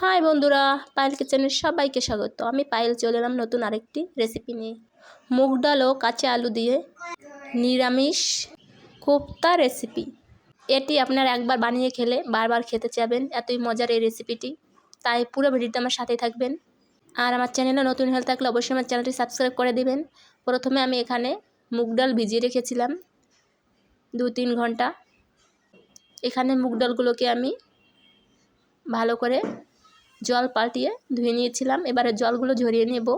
High বন্ধুরা, পায়েল কিচেনের সবাইকে স্বাগত। আমি পায়েল, চলে এলাম নতুন আরেকটি রেসিপি নিয়ে। মুগ ডাল ও কাঁচা আলু দিয়ে নিরামিষ কোপ্তা রেসিপি এটি আপনারা একবার বানিয়ে খেলে বারবার খেতে চাবেন, এতই মজার এই রেসিপিটি তাই পুরো ভিডিওতে আমার সাথেই থাকবেন। আর আমার চ্যানেলে নতুন হয়ে থাকলে অবশ্যই আমার চ্যানেলটি সাবস্ক্রাইব করে দিবেন। প্রথমে আমি এখানে মুগ ডাল ভিজিয়ে রেখেছিলাম দু তিন ঘণ্টা। এখানে মুগ ডালগুলোকে আমি ভালো করে জল পাল্টিয়ে ধুয়ে নিয়েছিলাম। এবারে জলগুলো ঝরিয়ে নেব।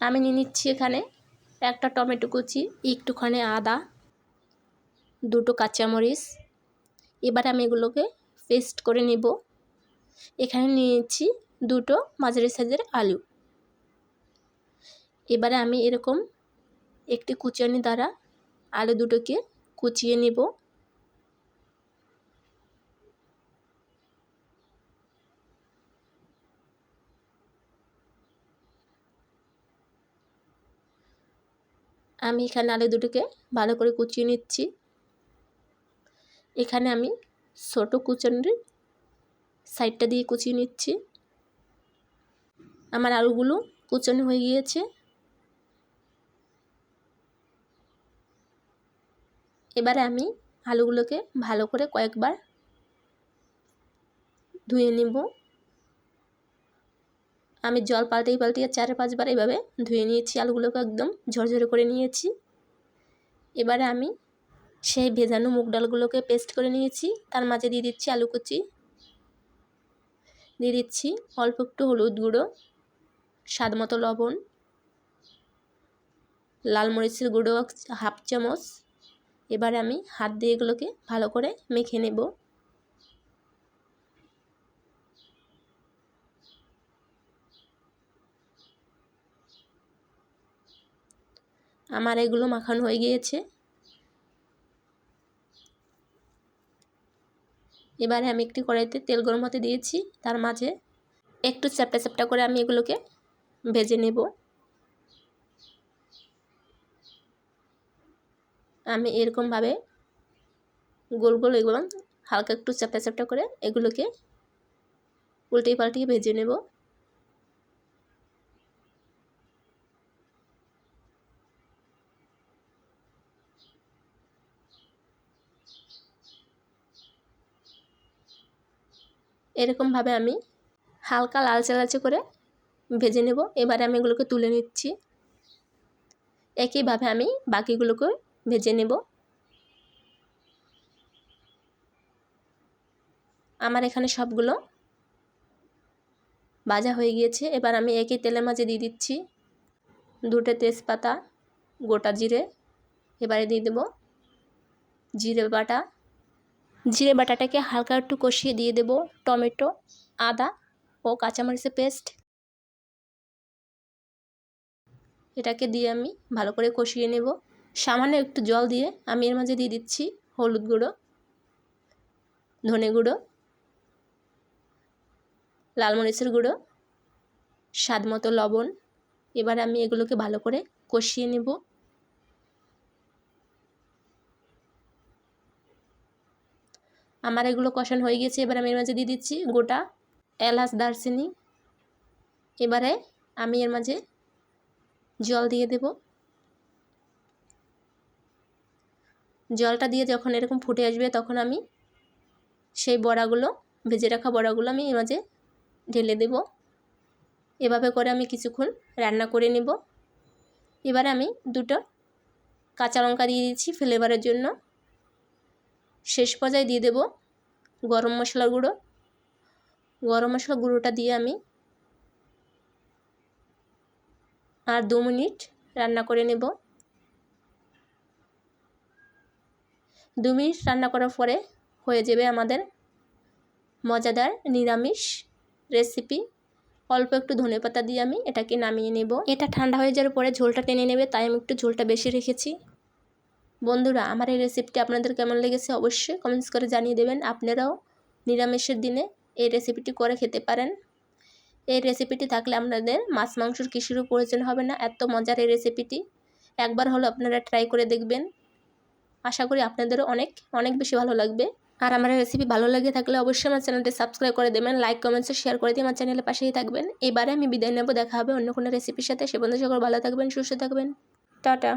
আমি নিয়ে নিচ্ছি এখানে একটা টমেটো কুচি, একটুখানি আদা, দুটো কাঁচামরিচ। এবারে আমি এগুলোকে পেস্ট করে নেব। এখানে নিয়েছি দুটো মাঝারি সাইজের আলু। এবারে আমি এরকম একটি কুচানি দ্বারা আলু দুটোকে কুচিয়ে নেব। আমি এখানে আলু দুটোকে ভালো করে কুচিয়ে নিচ্ছি। এখানে আমি ছোটো কুচানির সাইডটা দিয়ে কুচিয়ে নিচ্ছি। আমার আলুগুলো কুচানো হয়ে গিয়েছে। এবারে আমি আলুগুলোকে ভালো করে কয়েকবার ধুয়ে নেব। আমি জল পাল্টেই পাল্টিয়ে চার পাঁচবার এইভাবে ধুয়ে নিয়েছি, আলুগুলোকে একদম ঝরঝরে করে নিয়েছি। এবারে আমি সেই ভেজানো মুগ ডালগুলোকে পেস্ট করে নিয়েছি, তার মাঝে দিয়ে দিচ্ছি আলু কুচি। দিয়ে দিচ্ছি অল্প একটু হলুদ গুঁড়ো, স্বাদ মতো লবণ, লাল মরিচের গুঁড়ো, হাফ চামচ। এবারে আমি হাত দিয়ে এগুলোকে ভালো করে মেখে নেব। আমার এগুলো মাখানো হয়ে গিয়েছে। এবারে আমি একটি কড়াইতে তেল গরম হতে দিয়েছি। তার মাঝে একটু চ্যাপটা চ্যাপটা করে আমি এগুলোকে ভেজে নেব। আমি এরকমভাবে গোল গোল এগুলো হালকা একটু চ্যাপটা চ্যাপটা করে এগুলোকে উল্টে পাল্টিয়ে ভেজে নেব। এরকমভাবে আমি হালকা লালচে লালচে করে ভেজে নেব। এবারে আমি এগুলোকে তুলে নিচ্ছি। একইভাবে আমি বাকিগুলোকে ভেজে নেব। আমার এখানে সবগুলো ভাজা হয়ে গিয়েছে। এবার আমি একই তেলের মাঝে দিয়ে দিচ্ছি দুটো তেজপাতা, গোটা জিরে। এবারে দিয়ে দেব জিরে বাটা। জিরে বাটাটাকে হালকা একটু কষিয়ে দিয়ে দেব। টমেটো, আদা ও কাঁচামরিচের পেস্ট। এটাকে দিয়ে আমি ভালো করে কষিয়ে নেব। সামান্য একটু জল দিয়ে আমি এর মাঝে দিয়ে দিচ্ছি হলুদ গুঁড়ো, ধনে গুঁড়ো, লাল মরিচের গুঁড়ো, স্বাদ মতো লবণ। এবার আমি এগুলোকে ভালো করে কষিয়ে নেব। আমার এগুলো কষানো হয়ে গেছে, এবার আমি এর মাঝে দিয়ে দিচ্ছি গোটা এলাচ দারচিনি। এবারে আমি এর মাঝে জল দিয়ে দেব। জলটা দিয়ে যখন এরকম ফুটে আসবে তখন আমি সেই বড়াগুলো, ভেজে রাখা বড়াগুলো আমি এর মাঝে ঢেলে দেব। এভাবে করে আমি কিছুক্ষণ রান্না করে নেব। এবারে আমি দুটো কাঁচা লঙ্কা দিয়ে দিচ্ছি ফ্লেভারের জন্য। শেষ পর্যায়ে দিয়ে দেব গরম মশলা গুঁড়ো। গরম মশলা গুঁড়োটা দিয়ে আমি আর দু মিনিট রান্না করে নেব। দু মিনিট রান্না করার পরে হয়ে যাবে আমাদের মজাদার নিরামিষ রেসিপি। অল্প একটু ধনে পাতা দিয়ে আমি এটাকে নামিয়ে নেব। এটা ঠান্ডা হয়ে যাওয়ার পরে ঝোলটা টেনে নেবে, তাই আমি একটু ঝোলটা বেশি রেখেছি। বন্ধুরা, আমার এই রেসিপিটি আপনাদের কেমন লেগেছে অবশ্যই কমেন্টস করে জানিয়ে দেবেন। আপনারাও নিরামিষের দিনে এই রেসিপিটি করে খেতে পারেন। এই রেসিপিটি থাকলে আপনাদের মাছ মাংসর কিছুরও প্রয়োজন হবে না, এত মজার এই রেসিপিটি একবার হলো আপনারা ট্রাই করে দেখবেন। আশা করি আপনাদেরও অনেক অনেক বেশি ভালো লাগবে। আর আমার রেসিপি ভালো লাগে থাকলে অবশ্যই আমার চ্যানেলটি সাবস্ক্রাইব করে দেবেন লাইক কমেন্টস শেয়ার করে দিয়ে আমার চ্যানেলের পাশেই থাকবেন। এবারে আমি বিদায় নেব, দেখা হবে অন্য কোনো রেসিপির সাথে। সে বন্ধু সকল ভালো থাকবেন, সুস্থ থাকবেন। টাটা।